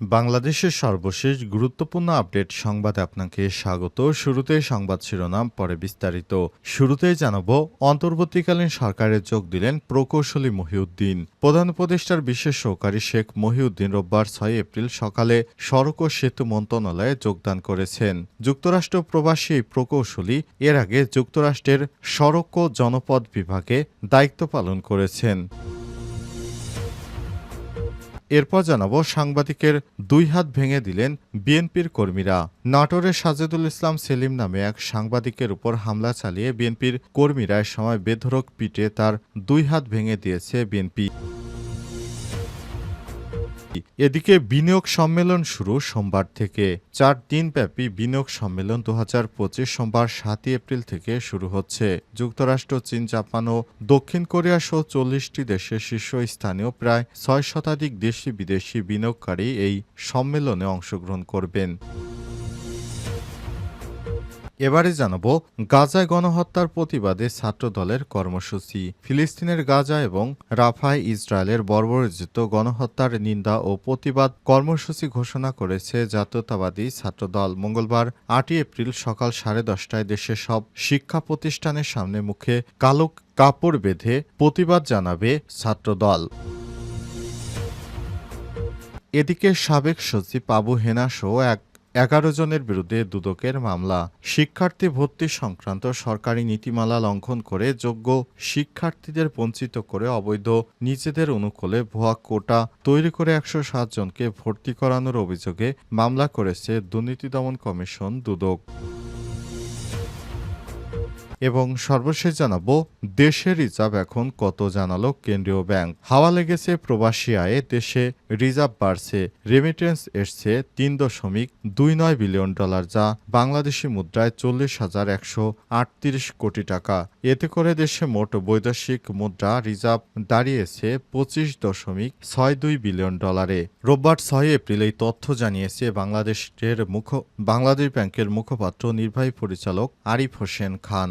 বাংলাদেশের সর্বশেষ গুরুত্বপূর্ণ আপডেট সংবাদে আপনাকে স্বাগত। শুরুতে সংবাদ শিরোনাম, পরে বিস্তারিত। শুরুতেই জানাব, অন্তর্বর্তীকালীন সরকারে যোগ দিলেন প্রকৌশলী মহিউদ্দিন। প্রধান উপদেষ্টার বিশেষ সহকারী শেখ মহিউদ্দিন রোববার ছয় এপ্রিল সকালে সড়ক ও সেতু মন্ত্রণালয়ে যোগদান করেছেন। যুক্তরাষ্ট্র প্রবাসী প্রকৌশলী এর আগে যুক্তরাষ্ট্রের সড়ক ও জনপদ বিভাগে দায়িত্ব পালন করেছেন। এরপর জানাব, সাংবাদিকের দুই হাত ভেঙে দিলেন বিএনপির কর্মীরা। নাটোরে সাজেদুল ইসলাম সেলিম নামে এক সাংবাদিকের উপর হামলা চালিয়ে বিএনপির কর্মীরা সময় বেধরক পিটে তার দুই হাত ভেঙে দিয়েছে বিএনপি। এদিকে বিনিয়োগ সম্মেলন শুরু সোমবার থেকে। চার দিনব্যাপী বিনিয়োগ সম্মেলন দু হাজার পঁচিশ সোমবার সাতই এপ্রিল থেকে শুরু হচ্ছে। যুক্তরাষ্ট্র, চীন, জাপান ও দক্ষিণ কোরিয়া সহ চল্লিশটি দেশের শীর্ষস্থানীয় প্রায় ছয় শতাধিক দেশি বিদেশি বিনিয়োগকারী এই সম্মেলনে অংশগ্রহণ করবেন। এবারে জানাব, গাজায় গণহত্যার প্রতিবাদে ছাত্রদলের কর্মসূচি। ফিলিস্তিনের গাজা এবং রাফায় ইসরায়েলের বর্বরোচিত গণহত্যার নিন্দা ও প্রতিবাদ কর্মসূচি ঘোষণা করেছে জাতীয়তাবাদী ছাত্রদল। মঙ্গলবার আটই এপ্রিল সকাল সাড়ে দশটায় দেশের সব শিক্ষা প্রতিষ্ঠানের সামনে মুখে কালো কাপড় বেঁধে প্রতিবাদ জানাবে ছাত্রদল। এদিকে সাবেক সচিব আবু হেনা সহ এক এগারো জনের বিরুদ্ধে দুদকের মামলা। শিক্ষার্থী ভর্তি সংক্রান্ত সরকারি নীতিমালা লঙ্ঘন করে যোগ্য শিক্ষার্থীদের বঞ্চিত করে অবৈধ নিজেদের অনুকূলে ভুয়া কোটা তৈরি করে একশো সাত জনকে ভর্তি করানোর অভিযোগে মামলা করেছে দুর্নীতি দমন কমিশন দুদক। এবং সর্বশেষ জানাব, দেশের রিজার্ভ এখন কত জানালো কেন্দ্রীয় ব্যাংক। হাওয়া লেগেছে প্রবাসী আয়ে, দেশে রিজার্ভ বাড়ছে রেমিটেন্স এসছে তিন দশমিক দুই নয় বিলিয়ন ডলার, যা বাংলাদেশি মুদ্রায় চল্লিশ হাজার একশো আটত্রিশ কোটি টাকা। এতে করে দেশে মোট বৈদেশিক মুদ্রা রিজার্ভ দাঁড়িয়েছে পঁচিশ দশমিক ছয় দুই বিলিয়ন ডলারে। রোববার ছয় এপ্রিল এই তথ্য জানিয়েছে বাংলাদেশের মুখ, বাংলাদেশ ব্যাংকের মুখপাত্র, নির্বাহী পরিচালক আরিফ হোসেন খান।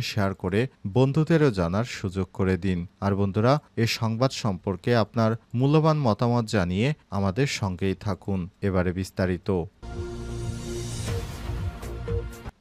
শেয়ার করে বন্ধুদেরও জানার সুযোগ করে দিন। আর বন্ধুরা, এ সংবাদ সম্পর্কে আপনার মূল্যবান মতামত জানিয়ে আমাদের সঙ্গেই থাকুন। এবারে বিস্তারিত।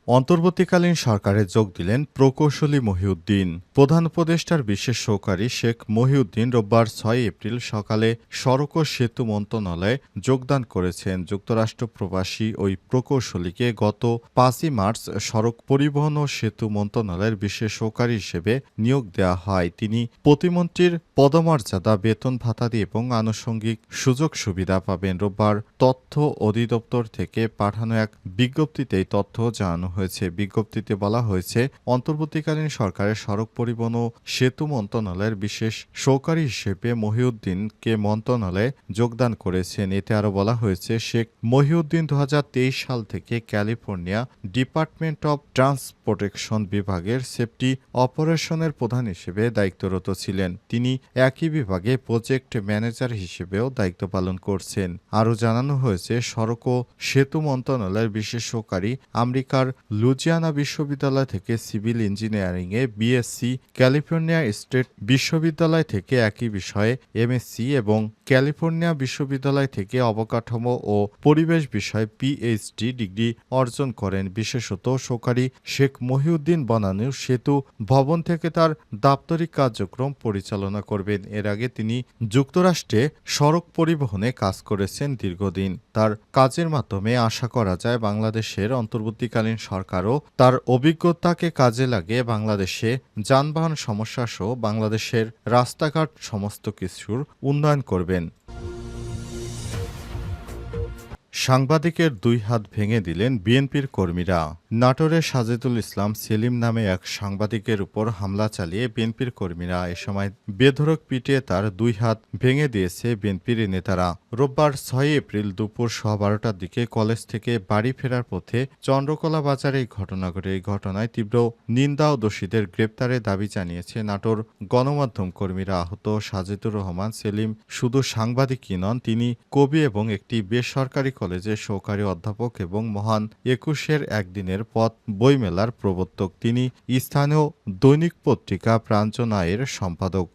অন্তর্বর্তীকালীন সরকারে যোগ দিলেন প্রকৌশলী মহিউদ্দিন। প্রধান উপদেষ্টার বিশেষ সহকারী শেখ মহিউদ্দিন রোববার ছয় এপ্রিল সকালে সড়ক ও সেতু মন্ত্রণালয়ে যোগদান করেছেন। যুক্তরাষ্ট্র প্রবাসী ওই প্রকৌশলীকে গত পাঁচই মার্চ সড়ক পরিবহন ও সেতু মন্ত্রণালয়ের বিশেষ সহকারী হিসেবে নিয়োগ দেওয়া হয়। তিনি প্রতিমন্ত্রীর পদমর্যাদা, বেতন ভাতাদি এবং আনুষঙ্গিক সুযোগ সুবিধা পাবেন। রোববার তথ্য অধিদপ্তর থেকে পাঠানো এক বিজ্ঞপ্তিতে তথ্য জানানো হয়েছে, বিজ্ঞপ্তিতে বলা হয়েছে, অন্তর্বর্তীকালীন সরকারের সড়ক পরিবহন ও সেতু মন্ত্রণালয়ের বিশেষ সহকারী হিসেবে মহিউদ্দিনকে মন্ত্রণালয়ে যোগদান করেছেন। এতে আরও বলা হয়েছে, শেখ মহিউদ্দিন দুহাজার তেইশ সাল থেকে ক্যালিফোর্নিয়া ডিপার্টমেন্ট অব ট্রান্সপোর্টেশন বিভাগের সেফটি অপারেশনের প্রধান হিসেবে দায়িত্বরত ছিলেন। তিনি একই বিভাগে প্রজেক্ট ম্যানেজার হিসেবেও দায়িত্ব পালন করছেন। আরও জানানো হয়েছে, সড়ক ও সেতু মন্ত্রণালয়ের বিশেষ সহকারী আমেরিকার লুজিয়ানা বিশ্ববিদ্যালয় থেকে সিভিল ইঞ্জিনিয়ারিংয়ে বিএসসি, ক্যালিফোর্নিয়া স্টেট বিশ্ববিদ্যালয় থেকে একই বিষয়ে এমএসসি এবং ক্যালিফোর্নিয়া বিশ্ববিদ্যালয় থেকে অবকাঠামো ও পরিবেশ বিষয়ে পিএইচডি ডিগ্রি অর্জন করেন। বিশেষত সোকারি শেখ মহিউদ্দিন বনানীর সেতু ভবন থেকে তার দাপ্তরিক কার্যক্রম পরিচালনা করবেন। এর আগে তিনি যুক্তরাষ্ট্রে সড়ক পরিবহনে কাজ করেছেন দীর্ঘদিন। তার কাজের মাধ্যমে আশা করা যায় বাংলাদেশের অন্তর্বর্তীকালীন সরকারও তার অভিজ্ঞতাকে কাজে লাগে বাংলাদেশে যানবাহন সমস্যা সহ বাংলাদেশের রাস্তাঘাট সমস্ত কিছুর উন্নয়ন করবেন। সাংবাদিকের দুই হাত ভেঙে দিলেন বিএনপির কর্মীরা। নাটোরের সাজেদুল ইসলাম সেলিম নামে এক সাংবাদিকের উপর হামলা চালিয়ে বিএনপির কর্মীরা এ সময় বেধরক পিটিয়ে তার দুই হাত ভেঙে দিয়েছে বিএনপির নেতারা। রোববার ছয় এপ্রিল দুপুর সোয়া বারোটার দিকে কলেজ থেকে বাড়ি ফেরার পথে চন্দ্রকলা বাজারে এই ঘটনা ঘটে। এই ঘটনায় তীব্র নিন্দা ও দোষীদের গ্রেপ্তারের দাবি জানিয়েছে নাটোর গণমাধ্যম কর্মীরা আহত সাজেদুর রহমান সেলিম। শুধু সাংবাদিকই নন, তিনি কবি এবং একটি বেসরকারি কলেজের সহকারী অধ্যাপক এবং মহান একুশের একদিনের পথ বইমেলার প্রবর্তক। তিনি স্থানীয় দৈনিক পত্রিকা প্রাঞ্চনায়ের সম্পাদক।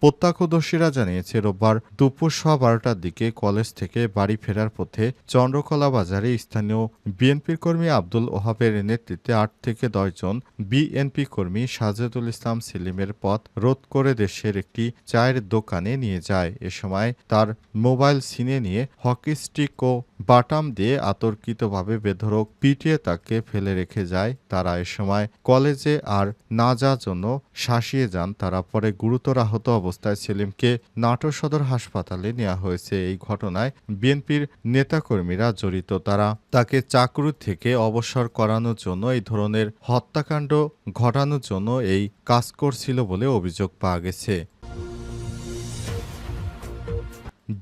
প্রত্যক্ষদর্শীরা জানিয়েছে, রোববার দুপুর সোয়া বারোটার দিকে কলেজ থেকে বাড়ি ফেরার পথে চন্দ্রকলা বাজারে স্থানীয় বিএনপির কর্মী আব্দুল ওহাবের নেতৃত্বে আট থেকে দশজন বিএনপি কর্মী সাজেদুল ইসলাম সেলিমের পথ রোধ করে দেশের একটি চায়ের দোকানে নিয়ে যায়। এ সময় তার মোবাইল ছিনে নিয়ে হকি স্টিক ও বাটাম দিয়ে আতর্কিতভাবে বেধরক পিটিয়ে তাকে ফেলে রেখে যায়। তারা এ সময় কলেজে আর না যাওয়ার জন্য শাসিয়ে যান। তারা পরে গুরুতর আহত অবস্থায় সেলিমকে নাটোর সদর হাসপাতালে নেওয়া হয়েছে। এই ঘটনায় বিএনপির নেতাকর্মীরা জড়িত। তারা তাকে চাকরি থেকে অবসর করানোর জন্য, এই ধরনের হত্যাকাণ্ড ঘটানোর জন্য এই কাজ করছিল বলে অভিযোগ পাওয়া গেছে।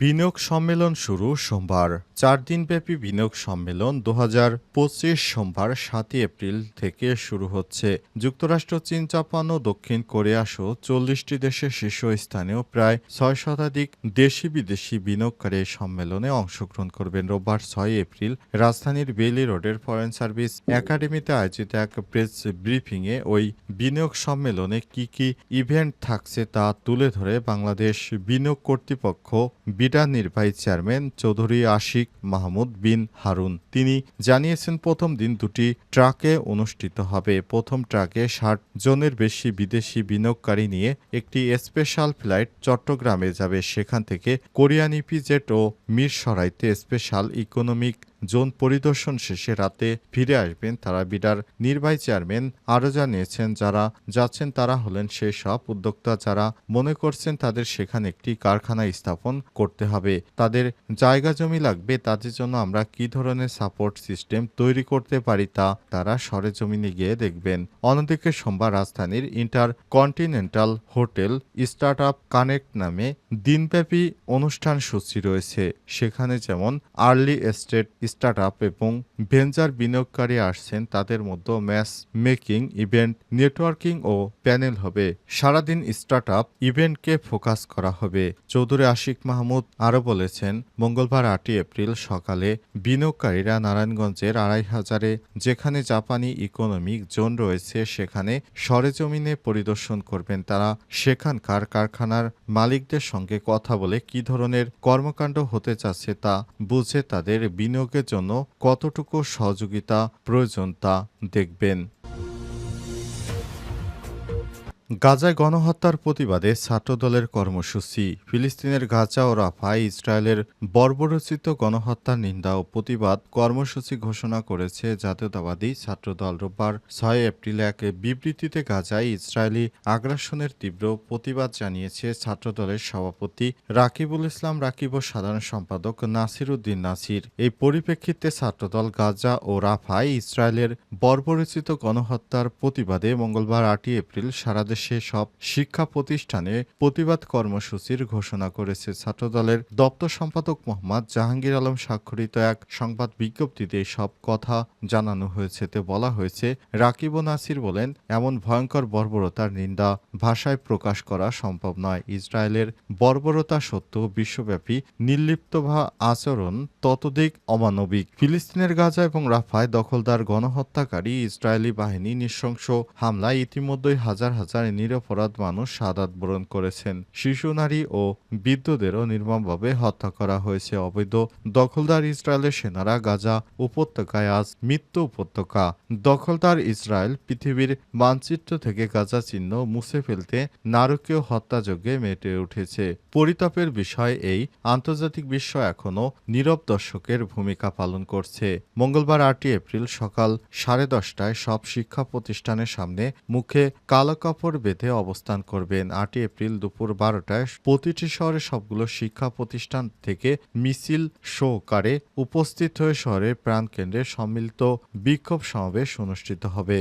বিনিয়োগ সম্মেলন শুরু সোমবার। চার দিনব্যাপী বিনিয়োগ সম্মেলন দু পঁচিশ সোমবার, সাতই এপ্রিল থেকে শুরু হচ্ছে। যুক্তরাষ্ট্র, চীন, জাপান ও দক্ষিণ কোরিয়া সহ চল্লিশটি দেশের শীর্ষস্থানীয় প্রায় ছয় শতাধিক দেশি বিদেশি বিনিয়োগকারী সম্মেলনে অংশগ্রহণ করবেন। রোববার ছয় এপ্রিল রাজধানীর বেলি রোডের ফরেন সার্ভিস একাডেমিতে আয়োজিত এক প্রেস ব্রিফিংয়ে ওই বিনিয়োগ সম্মেলনে কি কি ইভেন্ট থাকছে তা তুলে ধরে বাংলাদেশ বিনিয়োগ কর্তৃপক্ষ বিডা নির্বাহী চেয়ারম্যান চৌধুরী আশিক মাহমুদ বিন হারুন। তিনি জানিয়েছেন, প্রথম দিন দুটি ট্রাকে অনুষ্ঠিত হবে। প্রথম ট্রাকে ষাট জনের বেশি বিদেশি বিনিয়োগকারী নিয়ে একটি স্পেশাল ফ্লাইট চট্টগ্রামে যাবে। সেখান থেকে কোরিয়ান ইপিজেট ও মিরসরাইতে স্পেশাল ইকোনমিক জোন পরিদর্শন শেষে রাতে ফিরে আসবেন তারা বিডার নির্বাহী চেয়ারম্যান আরও জানিয়েছেন যারা যাচ্ছেন তারা হলেন সেই সব উদ্যোক্তা যারা মনে করছেন তাদের সেখানে একটি কারখানা স্থাপন করতে হবে। তাদের জায়গা জমি লাগবে, তাদের জন্য আমরা কি ধরনের সাপোর্ট সিস্টেম তৈরি করতে পারি তা তারা সরেজমিনে গিয়ে দেখবেন। অন্যদিকে সোমবার রাজধানীর Inter Continental hotel start up connect নামে দিনব্যাপী অনুষ্ঠান সূচি রয়েছে। সেখানে যেমন আর্লি এস্টেট স্টার্ট আপ এবং ভেঞ্চার বিনিয়োগকারী আসছেন, তাদের মধ্যে ম্যাচ মেকিং ইভেন্ট নেটওয়ার্কিং ও প্যানেল হবে। সারাদিন স্টার্ট আপ ইভেন্টকে ফোকাস করা হবে। চৌধুরী আশিক মাহমুদ আরও বলেছেন, মঙ্গলবার আটই এপ্রিল সকালে বিনিয়োগকারীরা নারায়ণগঞ্জের আড়াই হাজারে যেখানে জাপানি ইকোনমিক জোন রয়েছে, সেখানে সরেজমিনে পরিদর্শন করবেন তারা। সেখানকার কারখানার মালিকদের সঙ্গে কথা বলে কি ধরনের কর্মকাণ্ড হতে চাচ্ছে তা বুঝে তাদের বিনিয়োগের জন্য কতটুকু সহযোগিতা প্রয়োজন তা দেখবেন। গাজায় গণহত্যার প্রতিবাদে ছাত্রদলের কর্মসূচি। ফিলিস্তিনের গাজা ও রাফায় ইসরায়েলের বর্বরচিত গণহত্যার নিন্দা ও প্রতিবাদ কর্মসূচি ঘোষণা করেছে জাতীয়তাবাদী ছাত্রদল। রোববার ছয় এপ্রিল এক বিবৃতিতে গাজায় ইসরায়েলি আগ্রাসনের তীব্র প্রতিবাদ জানিয়েছে ছাত্রদলের সভাপতি রাকিবুল ইসলাম রাকিব ও সাধারণ সম্পাদক নাসির উদ্দিন নাসির। এই পরিপ্রেক্ষিতে ছাত্রদল গাজা ও রাফায় ইসরায়েলের বর্বরচিত গণহত্যার প্রতিবাদে মঙ্গলবার আটই এপ্রিল সারা দেশে সব শিক্ষা প্রতিষ্ঠানে প্রতিবাদ কর্মসূচির ঘোষণা করেছে ছাত্রদলের দপ্তর সম্পাদক মোহাম্মদ জাহাঙ্গীর আলম স্বাক্ষরিত এক সংবাদ বিজ্ঞপ্তিতে সব কথা জানানো হয়েছে। তে বলা হয়েছে, রাকিব নাসির বলেন, এমন ভয়ঙ্কর বর্বরতার নিন্দা ভাষায় প্রকাশ করা সম্ভব নয়। ইসরায়েলের বর্বরতা সত্ত্বেও বিশ্বব্যাপী নির্লিপ্তভা আচরণ ততোধিক অমানবিক। ফিলিস্তিনের গাজা এবং রাফায় দখলদার গণহত্যাকারী ইসরায়েলি বাহিনী নৃশংস হামলায় ইতিমধ্যেই হাজার হাজার নিরপরাধ মানুষ সাদাত বরণ করেছেন। শিশু, নারী ও বৃদ্ধদেরও নির্মমভাবে হত্যা করা হয়েছে। অবৈধ দখলদার ইসরায়েলের সেনারা গাজা উপত্যকায় আজ মৃত্যু উপত্যকা। দখলদার ইসরায়েল পৃথিবীর মানচিত্র থেকে গাজা চিহ্ন মুছে ফেলতে নারকীয় হত্যাযজ্ঞে মেটে উঠেছে। পরিতাপের বিষয় এই, আন্তর্জাতিক বিশ্ব এখনও নীরব দর্শকের ভূমিকা পালন করছে। মঙ্গলবার আটই এপ্রিল সকাল সাড়ে দশটায় সব শিক্ষা প্রতিষ্ঠানের সামনে মুখে কালো কাপড় বেঁধে অবস্থান করবেন। আটই এপ্রিল দুপুর বারোটায় প্রতিটি শহরে সবগুলো শিক্ষা প্রতিষ্ঠান থেকে মিছিল সহকারে উপস্থিত হয়ে শহরের প্রাণকেন্দ্রে সম্মিলিত বিক্ষোভ সমাবেশ অনুষ্ঠিত হবে।